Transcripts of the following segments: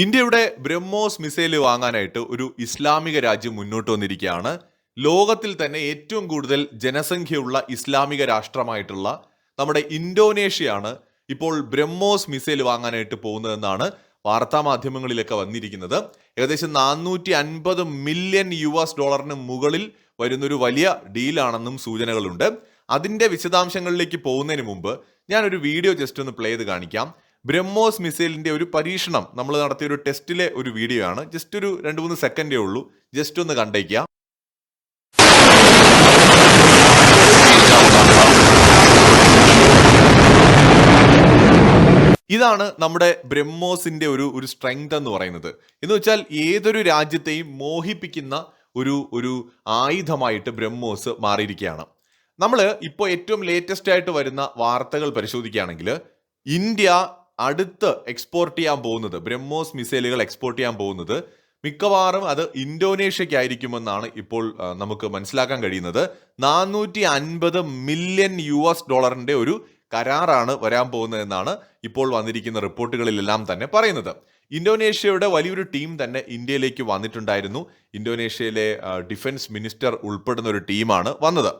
ഇന്ത്യയുടെ ബ്രഹ്മോസ് മിസൈൽ വാങ്ങാനായിട്ട് ഒരു ഇസ്ലാമിക രാജ്യം മുന്നോട്ട് വന്നിരിക്കുകയാണ്. ലോകത്തിൽ തന്നെ ഏറ്റവും കൂടുതൽ ജനസംഖ്യയുള്ള ഇസ്ലാമിക രാഷ്ട്രമായിട്ടുള്ള നമ്മുടെ ഇന്തോനേഷ്യയാണ് ഇപ്പോൾ ബ്രഹ്മോസ് മിസൈൽ വാങ്ങാനായിട്ട് പോകുന്നതെന്നാണ് വാർത്താ മാധ്യമങ്ങളിലൊക്കെ വന്നിരിക്കുന്നത്. ഏകദേശം നാനൂറ്റി അൻപത് മില്യൺ യു എസ് ഡോളറിന് മുകളിൽ വരുന്നൊരു വലിയ ഡീലാണെന്നും സൂചനകളുണ്ട്. അതിന്റെ വിശദാംശങ്ങളിലേക്ക് പോകുന്നതിന് മുമ്പ് ഞാനൊരു വീഡിയോ ജസ്റ്റ് ഒന്ന് പ്ലേ ചെയ്ത് കാണിക്കാം. ബ്രഹ്മോസ് മിസൈലിന്റെ ഒരു പരീക്ഷണം നമ്മൾ നടത്തിയ ഒരു ടെസ്റ്റിലെ ഒരു വീഡിയോ ആണ്. ജസ്റ്റ് ഒരു രണ്ട് മൂന്ന് സെക്കൻഡേ ഉള്ളൂ. ജസ്റ്റ് ഒന്ന് കണ്ടേക്കാം ഇതാണ് നമ്മുടെ ബ്രഹ്മോസിന്റെ ഒരു ഒരു സ്ട്രെങ്ത് എന്ന് പറയുന്നത്. എന്ന് വെച്ചാൽ ഏതൊരു രാജ്യത്തെയും മോഹിപ്പിക്കുന്ന ഒരു ഒരു ആയുധമായിട്ട് ബ്രഹ്മോസ് മാറിയിരിക്കുകയാണ് നമ്മൾ ഇപ്പോൾ ഏറ്റവും ലേറ്റസ്റ്റ് ആയിട്ട് വരുന്ന വാർത്തകൾ പരിശോധിക്കുകയാണെങ്കിൽ ഇന്ത്യ അടുത്ത് എക്സ്പോർട്ട് ചെയ്യാൻ പോകുന്നത് ബ്രഹ്മോസ് മിസൈലുകൾ എക്സ്പോർട്ട് ചെയ്യാൻ പോകുന്നത് മിക്കവാറും അത് ഇന്തോനേഷ്യക്കായിരിക്കുമെന്നാണ് ഇപ്പോൾ നമുക്ക് മനസ്സിലാക്കാൻ കഴിയുന്നത്. നാനൂറ്റി അൻപത് മില്യൺ യു എസ് ഡോളറിന്റെ ഒരു കരാറാണ് വരാൻ പോകുന്നതെന്നാണ് ഇപ്പോൾ വന്നിരിക്കുന്ന റിപ്പോർട്ടുകളിലെല്ലാം തന്നെ പറയുന്നത്. ഇന്തോനേഷ്യയുടെ വലിയൊരു ടീം തന്നെ ഇന്ത്യയിലേക്ക് വന്നിട്ടുണ്ടായിരുന്നു. ഇന്തോനേഷ്യയിലെ ഡിഫൻസ് മിനിസ്റ്റർ ഉൾപ്പെടുന്ന ഒരു ടീമാണ് വന്നത്.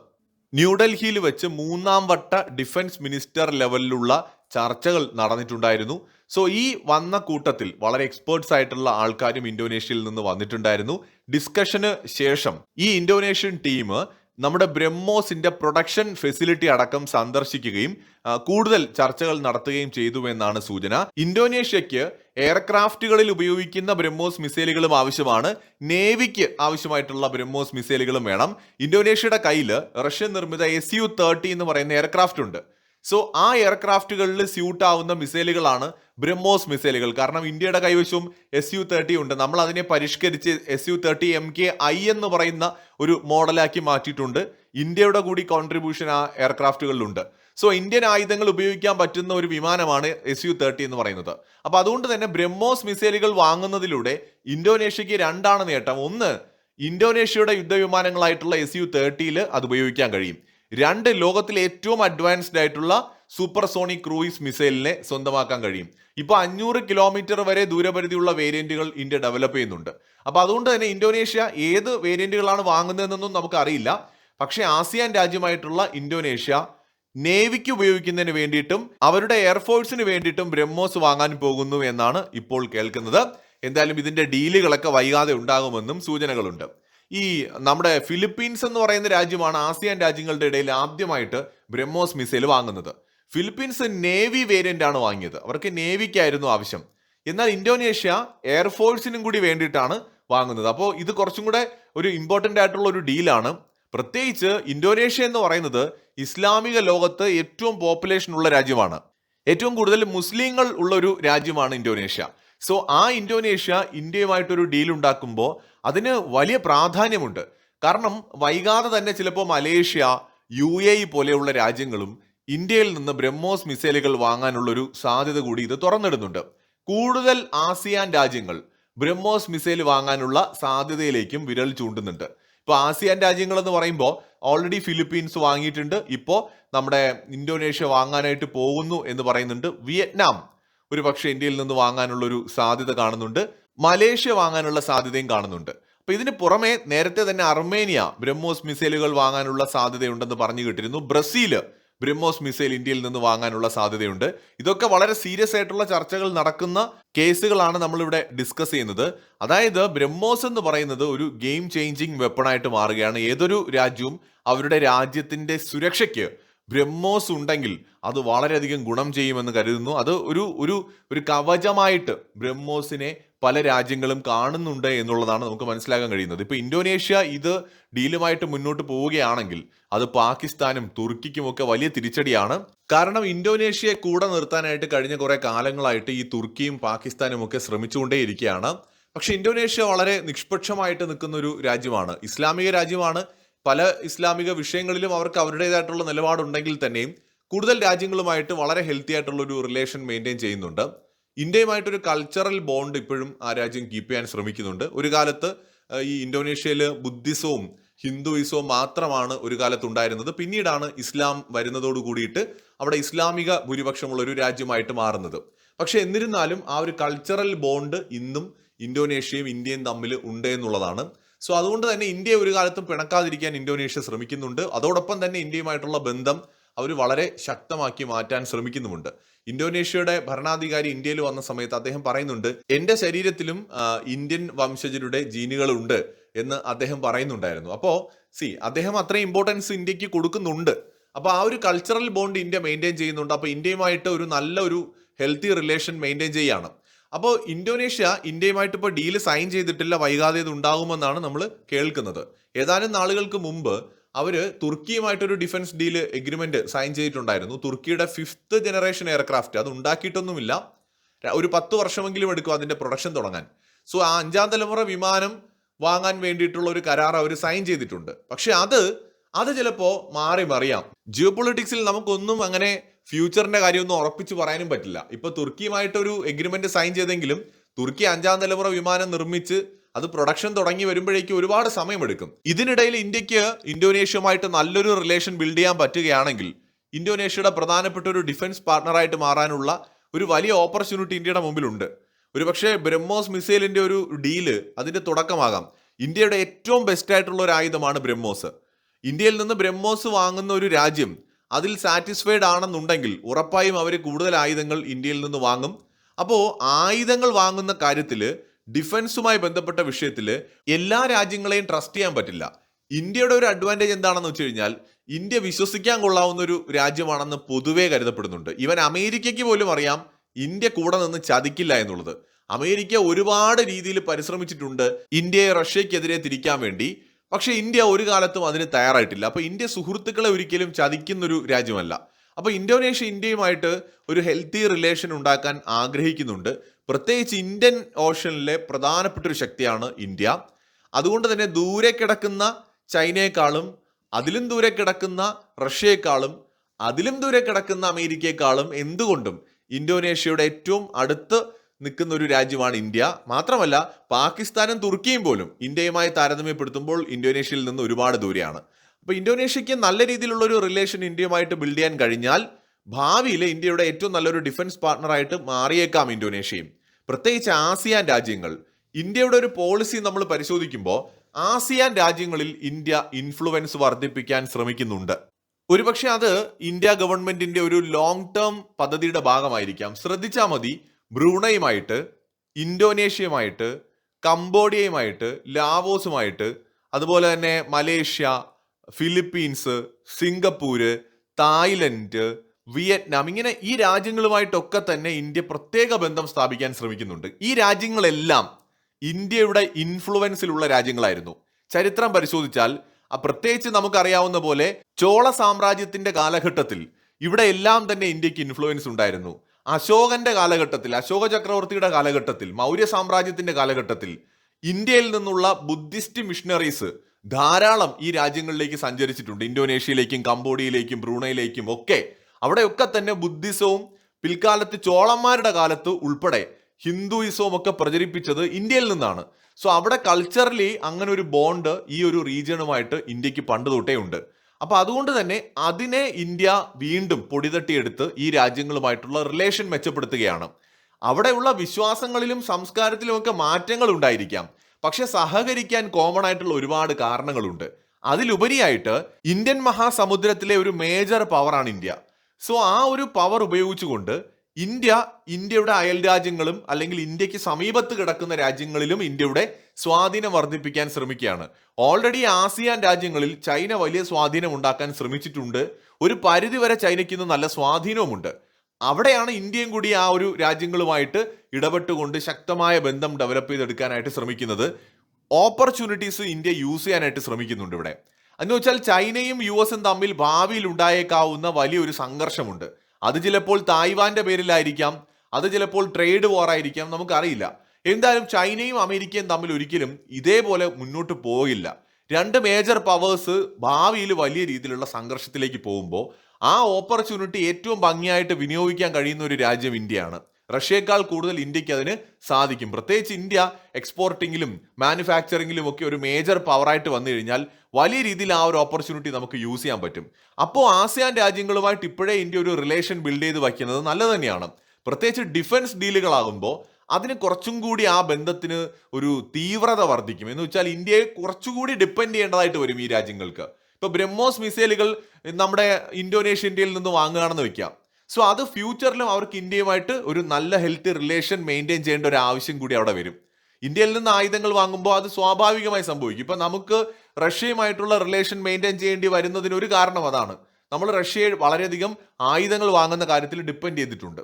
ന്യൂഡൽഹിയിൽ വെച്ച് മൂന്നാം വട്ട ഡിഫൻസ് മിനിസ്റ്റർ ലെവലിലുള്ള ചർച്ചകൾ നടന്നിട്ടുണ്ടായിരുന്നു. സോ ഈ വന്ന കൂട്ടത്തിൽ വളരെ എക്സ്പേർട്സ് ആയിട്ടുള്ള ആൾക്കാരും ഇന്തോനേഷ്യയിൽ നിന്ന് വന്നിട്ടുണ്ടായിരുന്നു. ഡിസ്കഷന് ശേഷം ഈ ഇന്തോനേഷ്യൻ ടീം നമ്മുടെ ബ്രഹ്മോസിന്റെ പ്രൊഡക്ഷൻ ഫെസിലിറ്റി അടക്കം സന്ദർശിക്കുകയും കൂടുതൽ ചർച്ചകൾ നടത്തുകയും ചെയ്തു എന്നാണ് സൂചന. ഇന്തോനേഷ്യയ്ക്ക് എയർക്രാഫ്റ്റുകളിൽ ഉപയോഗിക്കുന്ന ബ്രഹ്മോസ് മിസൈലുകളും ആവശ്യമാണ്. നേവിക്ക് ആവശ്യമായിട്ടുള്ള ബ്രഹ്മോസ് മിസൈലുകളും വേണം. ഇന്തോനേഷ്യയുടെ കയ്യിൽ റഷ്യൻ നിർമ്മിത എസ് യു തേർട്ടി എന്ന് പറയുന്ന എയർക്രാഫ്റ്റ് ഉണ്ട്. സോ ആ എയർക്രാഫ്റ്റുകളിൽ സ്യൂട്ട് ആവുന്ന മിസൈലുകളാണ് ബ്രഹ്മോസ് മിസൈലുകൾ. കാരണം ഇന്ത്യയുടെ കൈവശവും എസ് യു തേർട്ടി ഉണ്ട്. നമ്മൾ അതിനെ പരിഷ്കരിച്ച് S U thirty M K I എന്ന് പറയുന്ന ഒരു മോഡലാക്കി മാറ്റിയിട്ടുണ്ട്. ഇന്ത്യയുടെ കൂടി കോൺട്രിബ്യൂഷൻ ആ എയർക്രാഫ്റ്റുകളിലുണ്ട് സോ ഇന്ത്യൻ ആയുധങ്ങൾ ഉപയോഗിക്കാൻ പറ്റുന്ന ഒരു വിമാനമാണ് എസ് യു തേർട്ടി എന്ന് പറയുന്നത്. അപ്പൊ അതുകൊണ്ട് തന്നെ ബ്രഹ്മോസ് മിസൈലുകൾ വാങ്ങുന്നതിലൂടെ ഇന്തോനേഷ്യക്ക് രണ്ടാണ് നേട്ടം. ഒന്ന് ഇന്തോനേഷ്യയുടെ യുദ്ധവിമാനങ്ങളായിട്ടുള്ള എസ് യു തേർട്ടിയിൽ അത് ഉപയോഗിക്കാൻ കഴിയും. രണ്ട് ലോകത്തിലെ ഏറ്റവും അഡ്വാൻസ്ഡ് ആയിട്ടുള്ള സൂപ്പർസോണിക് ക്രൂയിസ് മിസൈലിനെ സ്വന്തമാക്കാൻ കഴിയും. ഇപ്പോൾ അഞ്ഞൂറ് കിലോമീറ്റർ വരെ ദൂരപരിധിയുള്ള വേരിയന്റുകൾ ഇന്ത്യ ഡെവലപ്പ് ചെയ്യുന്നുണ്ട്. അപ്പോൾ അതുകൊണ്ട് തന്നെ ഇന്തോനേഷ്യ ഏത് വേരിയന്റുകളാണ് വാങ്ങുന്നതെന്നൊന്നും നമുക്ക് അറിയില്ല പക്ഷേ ആസിയാൻ രാജ്യമായിട്ടുള്ള ഇന്തോനേഷ്യ നേവിക്ക് ഉപയോഗിക്കുന്നതിന് വേണ്ടിയിട്ടും അവരുടെ എയർഫോഴ്സിന് വേണ്ടിയിട്ടും ബ്രഹ്മോസ് വാങ്ങാൻ പോകുന്നു എന്നാണ് ഇപ്പോൾ കേൾക്കുന്നത്. എന്തായാലും ഇതിന്റെ ഡീലുകളൊക്കെ വൈകാതെ ഉണ്ടാകുമെന്നും സൂചനകളുണ്ട്. ഈ നമ്മുടെ ഫിലിപ്പീൻസ് എന്ന് പറയുന്ന രാജ്യമാണ് ആസിയാൻ രാജ്യങ്ങളുടെ ഇടയിൽ ആദ്യമായിട്ട് ബ്രഹ്മോസ് മിസൈൽ വാങ്ങുന്നത്. ഫിലിപ്പീൻസ് നേവി വേരിയന്റ് ആണ് വാങ്ങിയത്. അവർക്ക് നേവിക്കായിരുന്നു ആവശ്യം. എന്നാൽ ഇന്തോനേഷ്യ എയർഫോഴ്സിനും കൂടി വേണ്ടിയിട്ടാണ് വാങ്ങുന്നത്. അപ്പോൾ ഇത് കുറച്ചും കൂടെ ഒരു ഇമ്പോർട്ടന്റ് ആയിട്ടുള്ള ഒരു ഡീലാണ് പ്രത്യേകിച്ച് ഇന്തോനേഷ്യ എന്ന് പറയുന്നത് ഇസ്ലാമിക ലോകത്ത് ഏറ്റവും പോപ്പുലേഷൻ ഉള്ള രാജ്യമാണ്. ഏറ്റവും കൂടുതൽ മുസ്ലിങ്ങൾ ഉള്ള ഒരു രാജ്യമാണ് ഇന്തോനേഷ്യ. സോ ആ ഇന്തോനേഷ്യ ഇന്ത്യയുമായിട്ടൊരു ഡീൽ ഉണ്ടാക്കുമ്പോൾ അതിന് വലിയ പ്രാധാന്യമുണ്ട്. കാരണം വൈകാതെ തന്നെ ചിലപ്പോൾ മലേഷ്യ യു എ പോലെയുള്ള രാജ്യങ്ങളും ഇന്ത്യയിൽ നിന്ന് ബ്രഹ്മോസ് മിസൈലുകൾ വാങ്ങാനുള്ളൊരു സാധ്യത കൂടി ഇത് തുറന്നിടുന്നുണ്ട്. കൂടുതൽ ആസിയാൻ രാജ്യങ്ങൾ ബ്രഹ്മോസ് മിസൈൽ വാങ്ങാനുള്ള സാധ്യതയിലേക്കും വിരൽ ചൂണ്ടുന്നുണ്ട്. ഇപ്പോൾ ആസിയാൻ രാജ്യങ്ങൾ എന്ന് പറയുമ്പോൾ ഓൾറെഡി ഫിലിപ്പീൻസ് വാങ്ങിയിട്ടുണ്ട്. ഇപ്പോൾ നമ്മുടെ ഇന്തോനേഷ്യ വാങ്ങാനായിട്ട് പോകുന്നു എന്ന് പറയുന്നുണ്ട് വിയറ്റ്നാം. ഒരു പക്ഷേ ഇന്ത്യയിൽ നിന്ന് വാങ്ങാനുള്ള ഒരു സാധ്യത കാണുന്നുണ്ട്. മലേഷ്യ വാങ്ങാനുള്ള സാധ്യതയും കാണുന്നുണ്ട്. അപ്പൊ ഇതിന് പുറമെ നേരത്തെ തന്നെ അർമേനിയ ബ്രഹ്മോസ് മിസൈലുകൾ വാങ്ങാനുള്ള സാധ്യതയുണ്ടെന്ന് പറഞ്ഞു കേട്ടിരുന്നു. ബ്രസീൽ ബ്രഹ്മോസ് മിസൈൽ ഇന്ത്യയിൽ നിന്ന് വാങ്ങാനുള്ള സാധ്യതയുണ്ട്. ഇതൊക്കെ വളരെ സീരിയസ് ആയിട്ടുള്ള ചർച്ചകൾ നടക്കുന്ന കേസുകളാണ് നമ്മളിവിടെ ഡിസ്കസ് ചെയ്യുന്നത്. അതായത് ബ്രഹ്മോസ് എന്ന് പറയുന്നത് ഒരു ഗെയിം ചേഞ്ചിങ് വെപ്പണായിട്ട് മാറുകയാണ്. ഏതൊരു രാജ്യവും അവരുടെ രാജ്യത്തിന്റെ സുരക്ഷയ്ക്ക് ബ്രഹ്മോസ് ഉണ്ടെങ്കിൽ അത് വളരെയധികം ഗുണം ചെയ്യുമെന്ന് കരുതുന്നു. അത് ഒരു ഒരു ഒരു കവചമായിട്ട് ബ്രഹ്മോസിനെ പല രാജ്യങ്ങളും കാണുന്നുണ്ട് എന്നുള്ളതാണ് നമുക്ക് മനസ്സിലാക്കാൻ കഴിയുന്നത്. ഇപ്പോൾ ഇന്തോനേഷ്യ ഇത് ഡീലുമായിട്ട് മുന്നോട്ട് പോവുകയാണെങ്കിൽ അത് പാകിസ്ഥാനും തുർക്കിക്കും ഒക്കെ വലിയ തിരിച്ചടിയാണ്. കാരണം ഇന്തോനേഷ്യയെ കൂടെ നിർത്താനായിട്ട് കഴിഞ്ഞ കുറേ കാലങ്ങളായിട്ട് ഈ തുർക്കിയും പാകിസ്ഥാനും ഒക്കെ ശ്രമിച്ചുകൊണ്ടേയിരിക്കുകയാണ്. പക്ഷേ ഇന്തോനേഷ്യ വളരെ നിഷ്പക്ഷമായിട്ട് നിൽക്കുന്ന ഒരു രാജ്യമാണ്. ഇസ്ലാമിക രാജ്യമാണ്. പല ഇസ്ലാമിക വിഷയങ്ങളിലും അവർക്ക് അവരുടേതായിട്ടുള്ള നിലപാടുണ്ടെങ്കിൽ തന്നെയും കൂടുതൽ രാജ്യങ്ങളുമായിട്ട് വളരെ ഹെൽത്തി ആയിട്ടുള്ള ഒരു റിലേഷൻ മെയിന്റെയിൻ ചെയ്യുന്നുണ്ട്. ഇന്ത്യയുമായിട്ടൊരു കൾച്ചറൽ ബോണ്ട് ഇപ്പോഴും ആ രാജ്യം കീപ്പ് ചെയ്യാൻ ശ്രമിക്കുന്നുണ്ട്. ഒരു കാലത്ത് ഈ ഇന്തോനേഷ്യയിൽ ബുദ്ധിസവും ഹിന്ദുയിസവും മാത്രമാണ് ഒരു കാലത്ത് ഉണ്ടായിരുന്നത് പിന്നീടാണ് ഇസ്ലാം വരുന്നതോട് കൂടിയിട്ട് അവിടെ ഇസ്ലാമിക ഭൂരിപക്ഷമുള്ള ഒരു രാജ്യമായിട്ട് മാറുന്നത്. പക്ഷെ എന്നിരുന്നാലും ആ ഒരു കൾച്ചറൽ ബോണ്ട് ഇന്നും ഇന്തോനേഷ്യയും ഇന്ത്യയും തമ്മിൽ ഉണ്ട് എന്നുള്ളതാണ്. സോ അതുകൊണ്ട് തന്നെ ഇന്ത്യ ഒരു കാലത്തും പിണക്കാതിരിക്കാൻ ഇന്തോനേഷ്യ ശ്രമിക്കുന്നുണ്ട്. അതോടൊപ്പം തന്നെ ഇന്ത്യയുമായിട്ടുള്ള ബന്ധം അവർ വളരെ ശക്തമാക്കി മാറ്റാൻ ശ്രമിക്കുന്നുമുണ്ട്. ഇന്തോനേഷ്യയുടെ ഭരണാധികാരി ഇന്ത്യയിൽ വന്ന സമയത്ത് അദ്ദേഹം പറയുന്നുണ്ട് എന്റെ ശരീരത്തിലും ഇന്ത്യൻ വംശജരുടെ ജീനുകളുണ്ട് എന്ന് അദ്ദേഹം പറയുന്നുണ്ടായിരുന്നു. അപ്പോൾ സി അദ്ദേഹം അത്രയും ഇമ്പോർട്ടൻസ് ഇന്ത്യയ്ക്ക് കൊടുക്കുന്നുണ്ട്. അപ്പോൾ ആ ഒരു കൾച്ചറൽ ബോണ്ട് ഇന്ത്യ മെയിന്റെയിൻ ചെയ്യുന്നുണ്ട്. അപ്പോൾ ഇന്ത്യയുമായിട്ട് ഒരു നല്ല ഒരു ഹെൽത്തി റിലേഷൻ മെയിന്റെയിൻ ചെയ്യാണ്. അപ്പോൾ ഇന്തോനേഷ്യ ഇന്ത്യയുമായിട്ട് ഇപ്പോൾ ഡീൽ സൈൻ ചെയ്തിട്ടില്ല വൈകാതെ ഇത് ഉണ്ടാകുമെന്നാണ് നമ്മൾ കേൾക്കുന്നത്. ഏതാനും നാളുകൾക്ക് മുമ്പ് അവർ തുർക്കിയുമായിട്ടൊരു ഡിഫൻസ് ഡീൽ എഗ്രിമെന്റ് സൈൻ ചെയ്തിട്ടുണ്ടായിരുന്നു. തുർക്കിയുടെ ഫിഫ്ത്ത് ജനറേഷൻ എയർക്രാഫ്റ്റ് അത് ഉണ്ടാക്കിയിട്ടൊന്നുമില്ല. ഒരു പത്ത് വർഷമെങ്കിലും എടുക്കും അതിന്റെ പ്രൊഡക്ഷൻ തുടങ്ങാൻ. സോ ആ അഞ്ചാം തലമുറ വിമാനം വാങ്ങാൻ വേണ്ടിയിട്ടുള്ള ഒരു കരാർ അവർ സൈൻ ചെയ്തിട്ടുണ്ട്. പക്ഷെ അത് അത് ചിലപ്പോൾ മാറി മറിയാം. ജിയോ പൊളിറ്റിക്സിൽ നമുക്കൊന്നും അങ്ങനെ ഫ്യൂച്ചറിന്റെ കാര്യമൊന്നും ഉറപ്പിച്ചു പറയാനും പറ്റില്ല. ഇപ്പൊ തുർക്കിയുമായിട്ടൊരു എഗ്രിമെന്റ് സൈൻ ചെയ്തെങ്കിലും തുർക്കി അഞ്ചാം തലമുറ വിമാനം നിർമ്മിച്ച് അത് പ്രൊഡക്ഷൻ തുടങ്ങി വരുമ്പോഴേക്കും ഒരുപാട് സമയമെടുക്കും. ഇതിനിടയിൽ ഇന്ത്യയ്ക്ക് ഇന്തോനേഷ്യയുമായിട്ട് നല്ലൊരു റിലേഷൻ ബിൽഡ് ചെയ്യാൻ പറ്റുകയാണെങ്കിൽ ഇന്തോനേഷ്യയുടെ പ്രധാനപ്പെട്ട ഒരു ഡിഫൻസ് പാർട്ണറായിട്ട് മാറാനുള്ള ഒരു വലിയ ഓപ്പർച്യൂണിറ്റി ഇന്ത്യയുടെ മുമ്പിലുണ്ട്. ഒരുപക്ഷെ ബ്രഹ്മോസ് മിസൈലിന്റെ ഒരു ഡീൽ അതിന്റെ തുടക്കമാകാം. ഇന്ത്യയുടെ ഏറ്റവും ബെസ്റ്റ് ആയിട്ടുള്ള ഒരു ആയുധമാണ് ബ്രഹ്മോസ്. ഇന്ത്യയിൽ നിന്ന് ബ്രഹ്മോസ് വാങ്ങുന്ന ഒരു രാജ്യം അതിൽ സാറ്റിസ്ഫൈഡ് ആണെന്നുണ്ടെങ്കിൽ ഉറപ്പായും അവർ കൂടുതൽ ആയുധങ്ങൾ ഇന്ത്യയിൽ നിന്ന് വാങ്ങും. അപ്പോൾ ആയുധങ്ങൾ വാങ്ങുന്ന കാര്യത്തിൽ ഡിഫൻസുമായി ബന്ധപ്പെട്ട വിഷയത്തിൽ എല്ലാ രാജ്യങ്ങളെയും ട്രസ്റ്റ് ചെയ്യാൻ പറ്റില്ല. ഇന്ത്യയുടെ ഒരു അഡ്വാന്റേജ് എന്താണെന്ന് വെച്ച് കഴിഞ്ഞാൽ ഇന്ത്യ വിശ്വസിക്കാൻ കൊള്ളാവുന്ന ഒരു രാജ്യമാണെന്ന് പൊതുവേ കരുതപ്പെടുന്നുണ്ട്. ഇവൻ അമേരിക്കയ്ക്ക് പോലും അറിയാം ഇന്ത്യ കൂടെ നിന്ന് ചതിക്കില്ല എന്നുള്ളത്. അമേരിക്ക ഒരുപാട് രീതിയിൽ പരിശ്രമിച്ചിട്ടുണ്ട് ഇന്ത്യയെ റഷ്യക്കെതിരെ തിരിക്കാൻ വേണ്ടി. പക്ഷേ ഇന്ത്യ ഒരു കാലത്തും അതിന് തയ്യാറായിട്ടില്ല. അപ്പോൾ ഇന്ത്യ സുഹൃത്തുക്കളെ ഒരിക്കലും ചതിക്കുന്നൊരു രാജ്യമല്ല. അപ്പോൾ ഇന്തോനേഷ്യ ഇന്ത്യയുമായിട്ട് ഒരു ഹെൽത്തി റിലേഷൻ ഉണ്ടാക്കാൻ ആഗ്രഹിക്കുന്നുണ്ട്. പ്രത്യേകിച്ച് ഇന്ത്യൻ ഓഷനിലെ പ്രധാനപ്പെട്ട ഒരു ശക്തിയാണ് ഇന്ത്യ. അതുകൊണ്ട് തന്നെ ദൂരെ കിടക്കുന്ന ചൈനയെക്കാളും അതിലും ദൂരെ കിടക്കുന്ന റഷ്യയെക്കാളും അതിലും ദൂരെ കിടക്കുന്ന അമേരിക്കയെക്കാളും എന്തുകൊണ്ടും ഇന്തോനേഷ്യയുടെ ഏറ്റവും അടുത്ത് നിൽക്കുന്ന ഒരു രാജ്യമാണ് ഇന്ത്യ. മാത്രമല്ല പാകിസ്ഥാനും തുർക്കിയും പോലും ഇന്ത്യയുമായി താരതമ്യപ്പെടുത്തുമ്പോൾ ഇന്തോനേഷ്യയിൽ നിന്ന് ഒരുപാട് ദൂരെയാണ്. അപ്പോൾ ഇന്തോനേഷ്യയ്ക്ക് നല്ല രീതിയിലുള്ള ഒരു റിലേഷൻ ഇന്ത്യയുമായിട്ട് ബിൽഡ് ചെയ്യാൻ കഴിഞ്ഞാൽ ഭാവിയിൽ ഇന്ത്യയുടെ ഏറ്റവും നല്ലൊരു ഡിഫൻസ് പാർട്ണറായിട്ട് മാറിയേക്കാം ഇന്തോനേഷ്യയും. പ്രത്യേകിച്ച് ആസിയാൻ രാജ്യങ്ങൾ. ഇന്ത്യയുടെ ഒരു പോളിസി നമ്മൾ പരിശോധിക്കുമ്പോൾ ആസിയാൻ രാജ്യങ്ങളിൽ ഇന്ത്യ ഇൻഫ്ലുവൻസ് വർദ്ധിപ്പിക്കാൻ ശ്രമിക്കുന്നുണ്ട്. ഒരുപക്ഷെ അത് ഇന്ത്യ ഗവൺമെന്റിന്റെ ഒരു ലോങ് ടേം പദ്ധതിയുടെ ഭാഗമായിരിക്കാം. ശ്രദ്ധിച്ചാൽ മതി ബ്രൂണയുമായിട്ട് ഇന്തോനേഷ്യയുമായിട്ട് കംബോഡിയയുമായിട്ട് ലാവോസുമായിട്ട് അതുപോലെ തന്നെ Malaysia Philippines Singapore Thailand Vietnam ഇങ്ങനെ ഈ രാജ്യങ്ങളുമായിട്ടൊക്കെ തന്നെ ഇന്ത്യ പ്രത്യേക ബന്ധം സ്ഥാപിക്കാൻ ശ്രമിക്കുന്നുണ്ട്. ഈ രാജ്യങ്ങളെല്ലാം ഇന്ത്യയുടെ ഇൻഫ്ലുവൻസിലുള്ള രാജ്യങ്ങളായിരുന്നു. ചരിത്രം പരിശോധിച്ചാൽ പ്രത്യേകിച്ച് നമുക്കറിയാവുന്ന പോലെ ചോള സാമ്രാജ്യത്തിന്റെ കാലഘട്ടത്തിൽ ഇവിടെ എല്ലാം തന്നെ ഇന്ത്യയ്ക്ക് ഇൻഫ്ലുവൻസ് ഉണ്ടായിരുന്നു. അശോകന്റെ കാലഘട്ടത്തിൽ അശോക ചക്രവർത്തിയുടെ കാലഘട്ടത്തിൽ മൗര്യ സാമ്രാജ്യത്തിന്റെ കാലഘട്ടത്തിൽ ഇന്ത്യയിൽ നിന്നുള്ള ബുദ്ധിസ്റ്റ് മിഷണറീസ് ധാരാളം ഈ രാജ്യങ്ങളിലേക്ക് സഞ്ചരിച്ചിട്ടുണ്ട്. ഇന്തോനേഷ്യയിലേക്കും കംബോഡിയയിലേക്കും ബ്രൂണയിലേക്കും ഒക്കെ. അവിടെയൊക്കെ തന്നെ ബുദ്ധിസവും പിൽക്കാലത്ത് ചോളന്മാരുടെ കാലത്ത് ഉൾപ്പെടെ ഹിന്ദുയിസവും ഒക്കെ പ്രചരിപ്പിച്ചത് ഇന്ത്യയിൽ നിന്നാണ്. സോ അവിടെ കൾച്ചറലി അങ്ങനെ ഒരു ബോണ്ട് ഈ ഒരു റീജിയണുമായിട്ട് ഇന്ത്യയ്ക്ക് പണ്ട് തൊട്ടേ ഉണ്ട്. അപ്പൊ അതുകൊണ്ട് തന്നെ അതിനെ ഇന്ത്യ വീണ്ടും പൊടിതട്ടിയെടുത്ത് ഈ രാജ്യങ്ങളുമായിട്ടുള്ള റിലേഷൻ മെച്ചപ്പെടുത്തുകയാണ്. അവിടെയുള്ള വിശ്വാസങ്ങളിലും സംസ്കാരത്തിലും ഒക്കെ മാറ്റങ്ങൾ ഉണ്ടായിരിക്കാം. പക്ഷെ സഹകരിക്കാൻ കോമൺ ആയിട്ടുള്ള ഒരുപാട് കാരണങ്ങളുണ്ട്. അതിലുപരിയായിട്ട് ഇന്ത്യൻ മഹാസമുദ്രത്തിലെ ഒരു മേജർ പവറാണ് ഇന്ത്യ. സോ ആ ഒരു പവർ ഉപയോഗിച്ചുകൊണ്ട് ഇന്ത്യ ഇന്ത്യയുടെ അയൽ രാജ്യങ്ങളും അല്ലെങ്കിൽ ഇന്ത്യയ്ക്ക് സമീപത്ത് കിടക്കുന്ന രാജ്യങ്ങളിലും ഇന്ത്യയുടെ സ്വാധീനം വർദ്ധിപ്പിക്കാൻ ശ്രമിക്കുകയാണ്. ഓൾറെഡി ആസിയാൻ രാജ്യങ്ങളിൽ ചൈന വലിയ സ്വാധീനം ഉണ്ടാക്കാൻ ശ്രമിച്ചിട്ടുണ്ട്. ഒരു പരിധിവരെ ചൈനയ്ക്ക് ഇന്ന് നല്ല സ്വാധീനവുമുണ്ട്. അവിടെയാണ് ഇന്ത്യയും കൂടി ആ ഒരു രാജ്യങ്ങളുമായിട്ട് ഇടപെട്ടുകൊണ്ട് ശക്തമായ ബന്ധം ഡെവലപ്പ് ചെയ്തെടുക്കാനായിട്ട് ശ്രമിക്കുന്നത്. ഓപ്പർച്യൂണിറ്റീസ് ഇന്ത്യ യൂസ് ചെയ്യാനായിട്ട് ശ്രമിക്കുന്നുണ്ട് ഇവിടെ. എന്ന് വെച്ചാൽ ചൈനയും യു എസും തമ്മിൽ ഭാവിയിൽ ഉണ്ടായേക്കാവുന്ന വലിയൊരു സംഘർഷമുണ്ട്. അത് ചിലപ്പോൾ തായ്വാന്റെ പേരിലായിരിക്കാം. അത് ചിലപ്പോൾ ട്രേഡ് വാർ ആയിരിക്കാം. നമുക്കറിയില്ല. എന്തായാലും ചൈനയും അമേരിക്കയും തമ്മിൽ ഒരിക്കലും ഇതേപോലെ മുന്നോട്ട് പോകില്ല. രണ്ട് മേജർ പവേഴ്സ് ഭാവിയിൽ വലിയ രീതിയിലുള്ള സംഘർഷത്തിലേക്ക് പോകുമ്പോൾ ആ ഓപ്പർച്യൂണിറ്റി ഏറ്റവും ഭംഗിയായിട്ട് വിനിയോഗിക്കാൻ കഴിയുന്ന ഒരു രാജ്യം ഇന്ത്യയാണ്. റഷ്യയേക്കാൾ കൂടുതൽ ഇന്ത്യയ്ക്ക് അതിന് സാധിക്കും. പ്രത്യേകിച്ച് ഇന്ത്യ എക്സ്പോർട്ടിങ്ങിലും മാനുഫാക്ചറിങ്ങിലും ഒക്കെ ഒരു മേജർ പവറായിട്ട് വന്നു കഴിഞ്ഞാൽ വലിയ രീതിയിൽ ആ ഒരു ഓപ്പർച്യൂണിറ്റി നമുക്ക് യൂസ് ചെയ്യാൻ പറ്റും. അപ്പോൾ ആസിയാൻ രാജ്യങ്ങളുമായിട്ട് ഇപ്പോഴേ ഇന്ത്യ ഒരു റിലേഷൻ ബിൽഡ് ചെയ്ത് വയ്ക്കുന്നത് നല്ലത് തന്നെയാണ്. പ്രത്യേകിച്ച് ഡിഫൻസ് ഡീലുകളാകുമ്പോൾ അതിന് കുറച്ചും കൂടി ആ ബന്ധത്തിന് ഒരു തീവ്രത വർദ്ധിക്കും. എന്ന് വെച്ചാൽ ഇന്ത്യയെ കുറച്ചുകൂടി ഡിപ്പെൻഡ് ചെയ്യേണ്ടതായിട്ട് വരും ഈ രാജ്യങ്ങൾക്ക്. ഇപ്പൊ ബ്രഹ്മോസ് മിസൈലുകൾ നമ്മുടെ ഇന്തോനേഷ്യ ഇന്ത്യയിൽ നിന്ന് വാങ്ങുകയാണെന്ന് വെക്കാം. സോ അത് ഫ്യൂച്ചറിലും അവർക്ക് ഇന്ത്യയുമായിട്ട് ഒരു നല്ല ഹെൽത്തി റിലേഷൻ മെയിന്റെയിൻ ചെയ്യേണ്ട ഒരു ആവശ്യം കൂടി അവിടെ വരും. ഇന്ത്യയിൽ നിന്ന് ആയുധങ്ങൾ വാങ്ങുമ്പോൾ അത് സ്വാഭാവികമായി സംഭവിക്കും. ഇപ്പൊ നമുക്ക് റഷ്യയുമായിട്ടുള്ള റിലേഷൻ മെയിന്റെയിൻ ചെയ്യേണ്ടി വരുന്നതിന് ഒരു കാരണം അതാണ്. നമ്മൾ റഷ്യയെ വളരെയധികം ആയുധങ്ങൾ വാങ്ങുന്ന കാര്യത്തിൽ ഡിപ്പെൻഡ് ചെയ്തിട്ടുണ്ട്.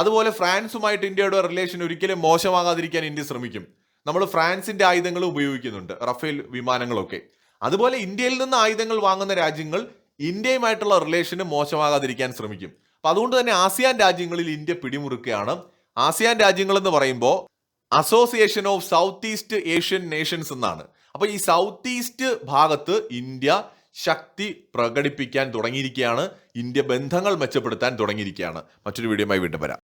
അതുപോലെ ഫ്രാൻസുമായിട്ട് ഇന്ത്യയുടെ റിലേഷൻ ഒരിക്കലും മോശമാകാതിരിക്കാൻ ഇന്ത്യ ശ്രമിക്കും. നമ്മൾ ഫ്രാൻസിന്റെ ആയുധങ്ങൾ ഉപയോഗിക്കുന്നുണ്ട് റഫേൽ വിമാനങ്ങളൊക്കെ. അതുപോലെ ഇന്ത്യയിൽ നിന്ന് ആയുധങ്ങൾ വാങ്ങുന്ന രാജ്യങ്ങൾ ഇന്ത്യയുമായിട്ടുള്ള റിലേഷന് മോശമാകാതിരിക്കാൻ ശ്രമിക്കും. അപ്പൊ അതുകൊണ്ട് തന്നെ ആസിയാൻ രാജ്യങ്ങളിൽ ഇന്ത്യ പിടിമുറുക്കുകയാണ്. ആസിയാൻ രാജ്യങ്ങൾ എന്ന് പറയുമ്പോൾ association of south east Asian nations എന്നാണ്. അപ്പൊ ഈ സൗത്ത് ഈസ്റ്റ് ഭാഗത്ത് ഇന്ത്യ ശക്തി പ്രകടിപ്പിക്കാൻ തുടങ്ങിയിരിക്കുകയാണ്. ഇന്ത്യ ബന്ധങ്ങൾ മെച്ചപ്പെടുത്താൻ തുടങ്ങിയിരിക്കുകയാണ്. മറ്റൊരു വീഡിയോയുമായി വീണ്ടും വരാം.